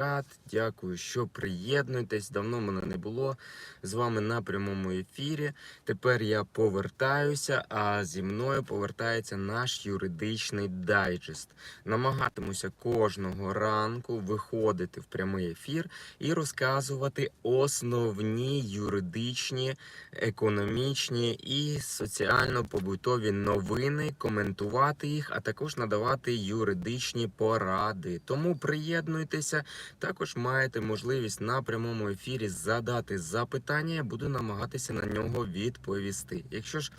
Рад, дякую, що приєднуєтесь. Давно мене не було з вами на прямому ефірі. Тепер я повертаюся, а зі мною повертається наш юридичний дайджест. Намагатимуся кожного ранку виходити в прямий ефір і розказувати основні юридичні, економічні і соціально-побутові новини, коментувати їх, а також надавати юридичні поради. Тому приєднуйтеся. Також маєте можливість на прямому ефірі задати запитання. Я буду намагатися на нього відповісти. Якщо ж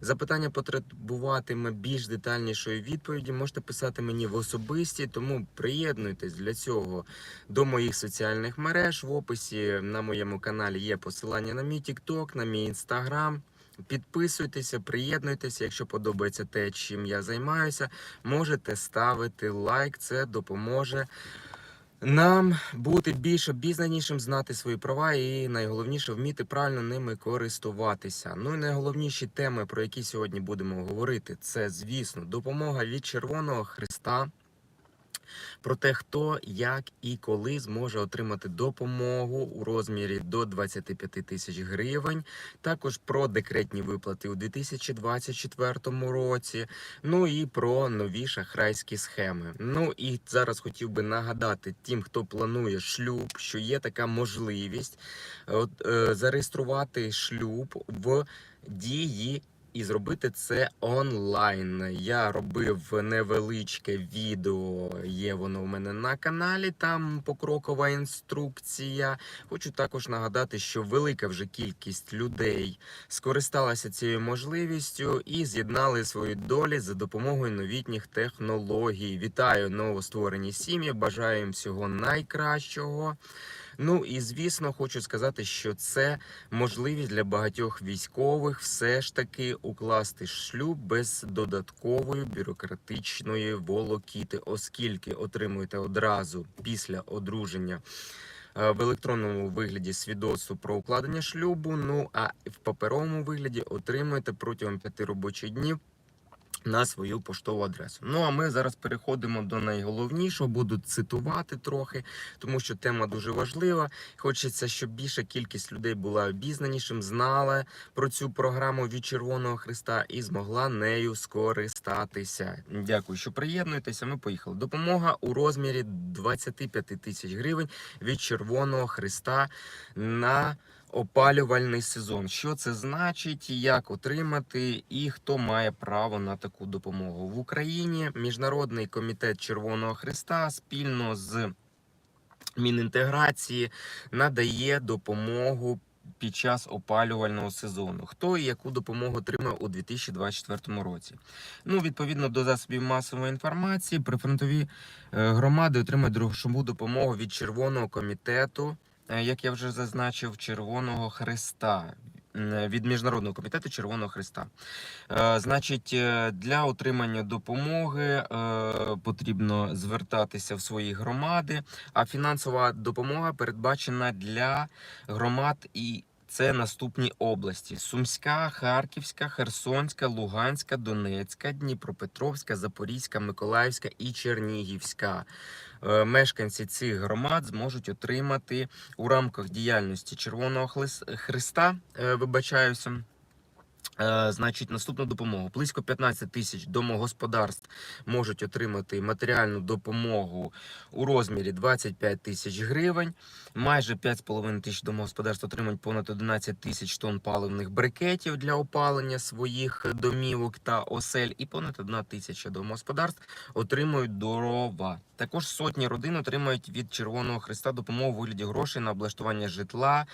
запитання потребуватиме більш детальнішої відповіді, можете писати мені в особисті, тому приєднуйтесь для цього до моїх соціальних мереж. В описі на моєму каналі є посилання на мій TikTok, на мій Instagram. Підписуйтеся, приєднуйтеся, якщо подобається те, чим я займаюся, можете ставити лайк, це допоможе нам бути більш обізнанішим, знати свої права і найголовніше вміти правильно ними користуватися. Ну і найголовніші теми, про які сьогодні будемо говорити, це звісно допомога від Червоного Христа. Про те, хто, як і коли зможе отримати допомогу у розмірі до 25 тисяч гривень, також про декретні виплати у 2024 році, ну і про нові шахрайські схеми. Ну і зараз хотів би нагадати тим, хто планує шлюб, що є така можливість от, е, зареєструвати шлюб в дії і зробити це онлайн. Я робив невеличке відео, є воно в мене на каналі. Там покрокова інструкція. Хочу також нагадати, що велика вже кількість людей скористалася цією можливістю і з'єднали свої долі за допомогою новітніх технологій. Вітаю новостворені сім'ї. Бажаю їм всього найкращого. Ну і звісно, хочу сказати, що це можливість для багатьох військових все ж таки укласти шлюб без додаткової бюрократичної волокіти, оскільки отримуєте одразу після одруження. е, В електронному вигляді свідоцтво про укладення шлюбу. Ну а в паперовому вигляді отримуєте протягом п'яти робочих днів на свою поштову адресу. Ну а ми зараз переходимо до найголовнішого. Буду цитувати трохи, тому що тема дуже важлива. Хочеться, щоб більша кількість людей була обізнанішим, знала про цю програму від Червоного Христа і змогла нею скористатися. Дякую, що приєднуєтеся. Ми поїхали. Допомога у розмірі 25 тисяч гривень від Червоного Христа на опалювальний сезон. Що це значить, як отримати і хто має право на таку допомогу в Україні? Міжнародний комітет Червоного Христа спільно з Мінінтеграції надає допомогу. Під час опалювального сезону хто і яку допомогу отримав у 2024 році? Ну відповідно до засобів масової інформації, прифронтові е, громади отримають грошову допомогу від Червоного комітету як я вже зазначив, Червоного Христа. Від Міжнародного комітету Червоного Христа. Е, Значить, е, для отримання допомоги е, потрібно звертатися в свої громади, а фінансова допомога передбачена для громад і. Це наступні області: Сумська, Харківська, Херсонська, Луганська, Донецька, Дніпропетровська, Запорізька, Миколаївська і Чернігівська. Е, Мешканці цих громад зможуть отримати у рамках діяльності Червоного Христа, е, вибачаюся. Е, Значить, наступну допомогу. Близько 15 тисяч домогосподарств можуть отримати матеріальну допомогу у розмірі 25 тисяч гривень. Майже 5,5 тисяч домогосподарств отримують понад 11 тисяч тонн паливних брикетів для опалення своїх домівок та осель. І понад 1 тисяча домогосподарств отримують дрова. Також сотні родин отримають від Червоного Христа допомогу у вигляді грошей на облаштування житла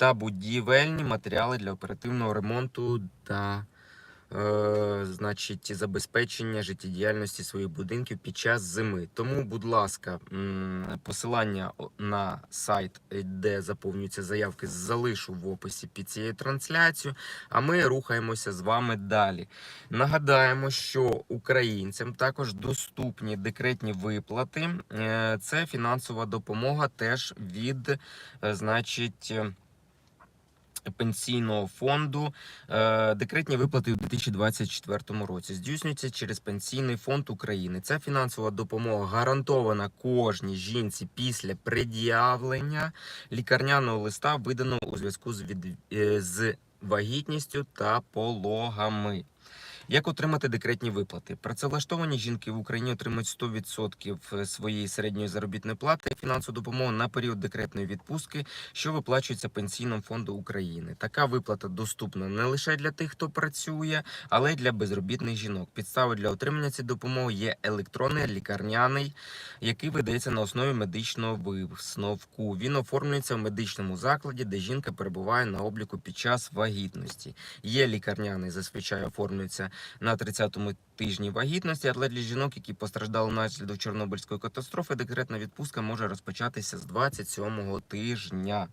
та будівельні матеріали для оперативного ремонту та е, значить, забезпечення життєдіяльності своїх будинків під час зими. Тому, будь ласка, посилання на сайт, е, де заповнюються заявки, залишу в описі під цією трансляцією. А ми рухаємося з вами далі. Нагадаємо, що українцям також доступні декретні виплати. Е, Це фінансова допомога теж від, е, значить. Пенсійного фонду е, декретні виплати у 2024 році здійснюються через Пенсійний фонд України. Ця фінансова допомога гарантована кожній жінці після пред'явлення лікарняного листа, виданого у зв'язку з, е, з вагітністю та пологами. Як отримати декретні виплати? Працевлаштовані жінки в Україні отримують 100% своєї середньої заробітної плати фінансову допомогу на період декретної відпустки, що виплачується Пенсійним фонду України. Така виплата доступна не лише для тих, хто працює, але й для безробітних жінок. Підставою для отримання цієї допомоги є електронний лікарняний, який видається на основі медичного висновку. Він оформлюється в медичному закладі, де жінка перебуває на обліку під час вагітності. Є лікарняний, зазвичай оформлюється на 30-му тижні вагітності, але для жінок, які постраждали внаслідок Чорнобильської катастрофи, декретна відпустка може розпочатися з 27-го тижня.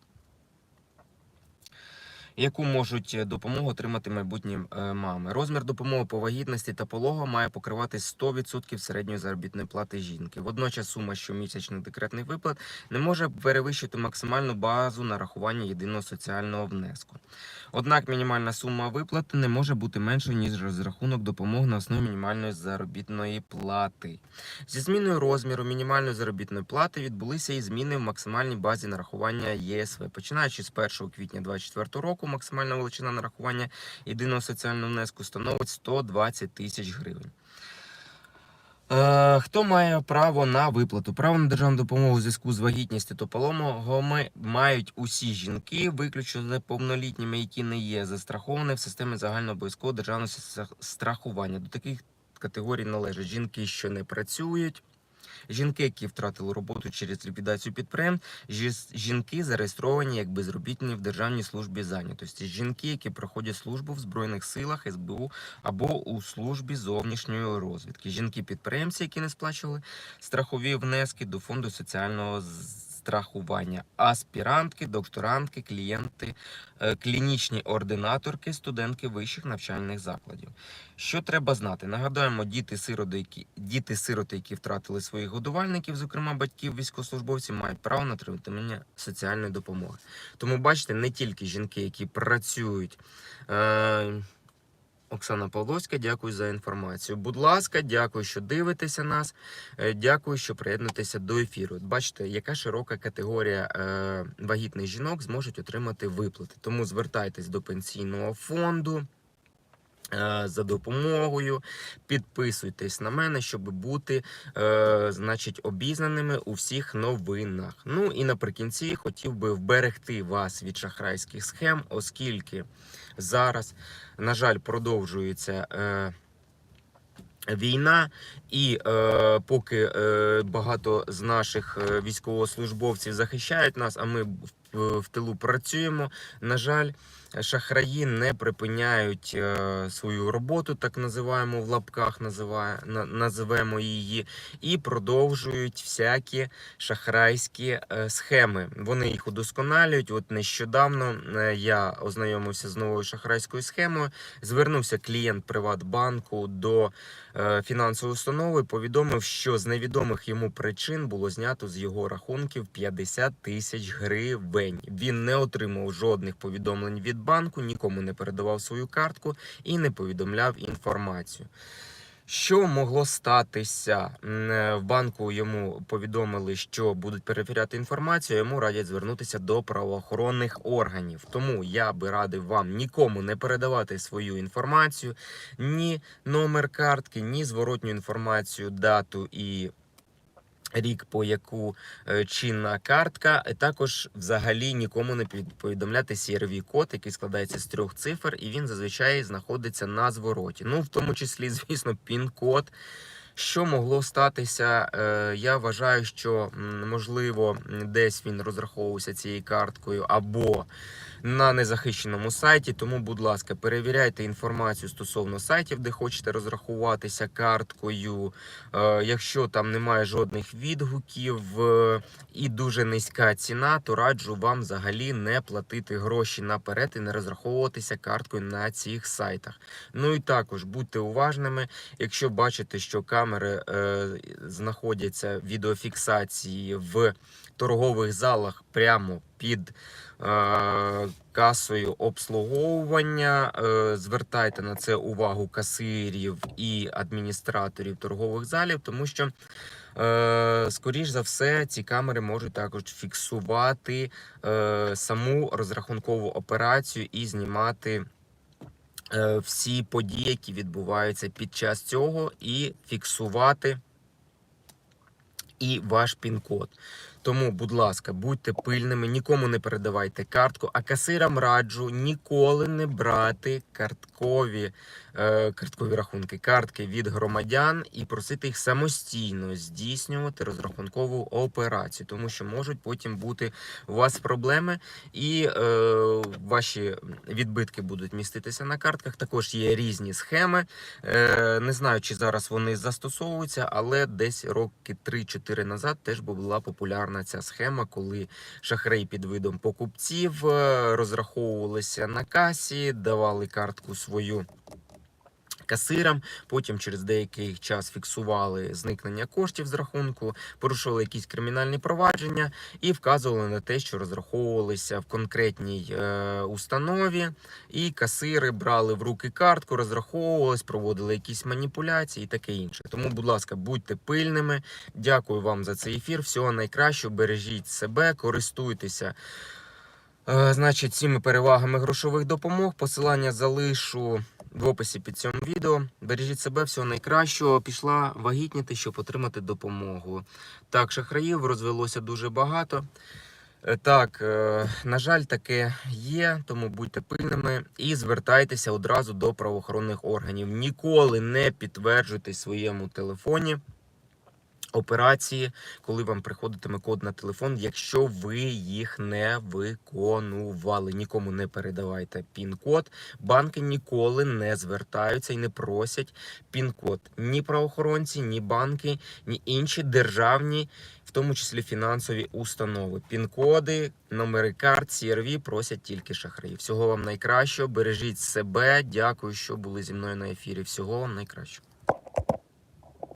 Яку можуть е, допомогу отримати майбутні е, мами? Розмір допомоги по вагітності та пологам має покривати 100% середньої заробітної плати жінки. Водночас сума щомісячних декретних виплат не може перевищити максимальну базу нарахування єдиного соціального внеску. Однак мінімальна сума виплати не може бути меншою ніж розрахунок допомоги на основі мінімальної заробітної плати. Зі зміною розміру мінімальної заробітної плати відбулися і зміни в максимальній базі нарахування ЄСВ. Починаючи з 1 квітня 2024 року, максимальна величина нарахування єдиного соціального внеску становить 120 тисяч гривень. Е, хто має право на виплату? Право на державну допомогу у зв'язку з вагітністю та пологами мають усі жінки, виключно неповнолітніми, які не є застраховані в системі загальнообов'язкового державного страхування. До таких категорій належать жінки, що не працюють. Жінки, які втратили роботу через ліквідацію підприємств, жінки зареєстровані як безробітні в Державній службі зайнятості, жінки, які проходять службу в збройних силах СБУ або у службі зовнішньої розвідки, жінки-підприємці, які не сплачували страхові внески до фонду соціального страхування, аспірантки, докторантки, клієнти, е, клінічні ординаторки, студентки вищих навчальних закладів. Що треба знати? Нагадаємо, діти сироти, які діти сироти, які втратили своїх годувальників, зокрема батьків військовослужбовців, мають право на отримання соціальної допомоги. Тому бачите, не тільки жінки, які працюють. Е- Оксана Павловська, дякую за інформацію. Будь ласка, дякую, що дивитеся нас. Е, Дякую, що приєднуєтеся до ефіру. Бачите, яка широка категорія е, вагітних жінок зможуть отримати виплати. Тому звертайтесь до пенсійного фонду. Е, За допомогою підписуйтесь на мене, щоб бути, е, значить, обізнаними у всіх новинах. Ну і наприкінці хотів би вберегти вас від шахрайських схем, оскільки зараз, на жаль, продовжується. Е, Війна, і е, поки е, багато з наших е, військовослужбовців захищають нас, а ми в, в тилу працюємо. На жаль, шахраї не припиняють е, свою роботу, так називаємо в лапках, називає, на, називаємо її, і продовжують всякі шахрайські е, схеми. Вони їх удосконалюють. От нещодавно е, я ознайомився з новою шахрайською схемою. Звернувся клієнт Приватбанку до е, фінансової установи, повідомив, що з невідомих йому причин було знято з його рахунків 50 тисяч гривень. Він не отримав жодних повідомлень від банку, нікому не передавав свою картку і не повідомляв інформацію. Що могло статися? Е, В банку йому повідомили, що будуть перевіряти інформацію. Йому радять звернутися до правоохоронних органів. Тому я би радив вам нікому не передавати свою інформацію, ні номер картки, ні зворотню інформацію, дату і. Рік, по яку е, чинна картка, Е, також взагалі нікому не повідомляти CRV код, який складається з трьох цифр, і він зазвичай знаходиться на звороті. Ну, в тому числі, звісно, пін-код. Що могло статися? Е, Я вважаю, що можливо десь він розраховувався цією карткою або на незахищеному сайті. Тому, будь ласка, перевіряйте інформацію стосовно сайтів, де хочете розрахуватися карткою. Е, Якщо там немає жодних відгуків е, і дуже низька ціна, то раджу вам взагалі не платити гроші наперед і не розраховуватися карткою на цих сайтах. Ну і також будьте уважними. Якщо бачите, що камери е, знаходяться відеофіксації в торгових залах прямо під касою обслуговування. Е, звертайте на це увагу касирів і адміністраторів торгових залів, тому що. Е, скоріш за все, ці камери можуть також фіксувати е, саму розрахункову операцію і знімати е, всі події, які відбуваються під час цього, і фіксувати і ваш пін-код. Тому, будь ласка, будьте пильними, нікому не передавайте картку, а касирам раджу ніколи не брати карткові, е, карткові рахунки, картки від громадян і просити їх самостійно здійснювати розрахункову операцію, тому що можуть потім бути у вас проблеми, і е, ваші відбитки будуть міститися на картках. Також є різні схеми. Е, не знаю, чи зараз вони застосовуються, але десь роки 3-4 назад теж була популярна ця схема, коли шахраї під видом покупців е, розраховувалися на касі, давали картку свою. Касирам, потім через деякий час фіксували зникнення коштів з рахунку, порушували якісь кримінальні провадження і вказували на те, що розраховувалися в конкретній е, установі, і касири брали в руки картку, розраховувались, проводили якісь маніпуляції і таке інше. Тому, будь ласка, будьте пильними. Дякую вам за цей ефір. Всього найкращого, бережіть себе, користуйтеся. Е, Значить, цими перевагами грошових допомог. Посилання залишу в описі під цим відео. Бережіть себе, всього найкращого. Пішла вагітніти, щоб отримати допомогу. Так, шахраїв розвелося дуже багато. Е, Так, е, на жаль, таке є, тому будьте пильними і звертайтеся одразу до правоохоронних органів. Ніколи не підтверджуйте своєму телефоні операції, коли вам приходитиме код на телефон, якщо ви їх не виконували. Нікому не передавайте пін-код. Банки ніколи не звертаються і не просять пін-код. Ні правоохоронці, ні банки, ні інші державні, в тому числі фінансові установи. Пін-коди, номери карт, CRV просять тільки шахраї. Всього вам найкращого. Бережіть себе. Дякую, що були зі мною на ефірі. Всього вам найкращого.